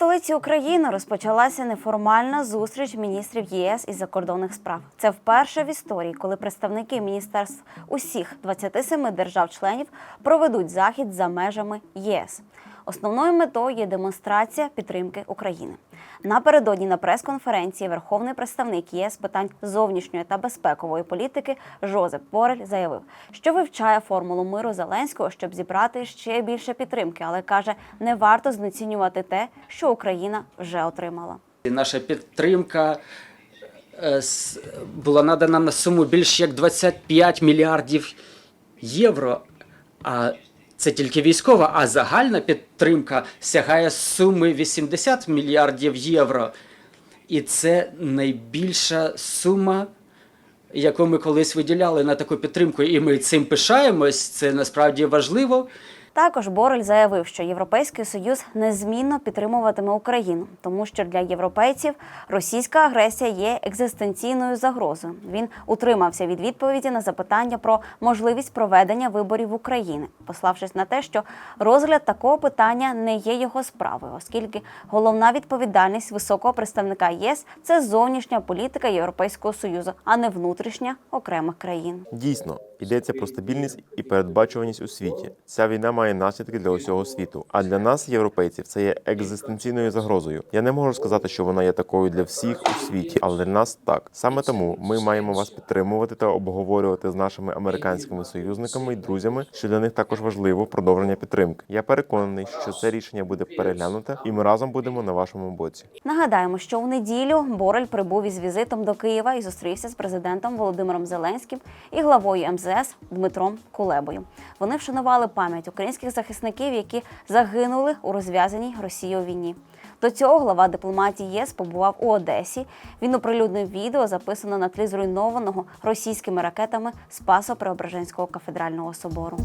столиці України розпочалася неформальна зустріч міністрів ЄС із закордонних справ. Це вперше в історії, коли представники міністерств усіх 27 держав-членів проведуть захід за межами ЄС. Основною метою є демонстрація підтримки України. Напередодні на прес-конференції Верховний представник ЄС питань зовнішньої та безпекової політики Жозеп Борель заявив, що вивчає формулу миру Зеленського, щоб зібрати ще більше підтримки, але каже, не варто знецінювати те, що Україна вже отримала. Наша підтримка е, була надана на суму більш як 25 мільярдів євро. А це тільки військова, а загальна підтримка сягає суми 80 мільярдів євро. І це найбільша сума, яку ми колись виділяли на таку підтримку. І ми цим пишаємось. Це насправді важливо. Також Борель заявив, що Європейський Союз незмінно підтримуватиме Україну, тому що для європейців російська агресія є екзистенційною загрозою. Він утримався від відповіді на запитання про можливість проведення виборів в Україні, пославшись на те, що розгляд такого питання не є його справою, оскільки головна відповідальність високого представника ЄС це зовнішня політика Європейського союзу, а не внутрішня окремих країн. Дійсно, йдеться про стабільність і передбачуваність у світі. Ця війна має наслідки для усього світу. А для нас, європейців, це є екзистенційною загрозою. Я не можу сказати, що вона є такою для всіх у світі, але для нас так. Саме тому ми маємо вас підтримувати та обговорювати з нашими американськими союзниками і друзями, що для них також важливо продовження підтримки. Я переконаний, що це рішення буде переглянуте, і ми разом будемо на вашому боці. Нагадаємо, що у неділю Борель прибув із візитом до Києва і зустрівся з президентом Володимиром Зеленським і главою МЗС Дмитром Кулебою. Вони вшанували пам'ять українських захисників, які загинули у розв'язаній Росією війні. До цього глава дипломатії ЄС побував у Одесі. Він оприлюднив відео, записане на тлі зруйнованого російськими ракетами Спасо-Преображенського кафедрального собору.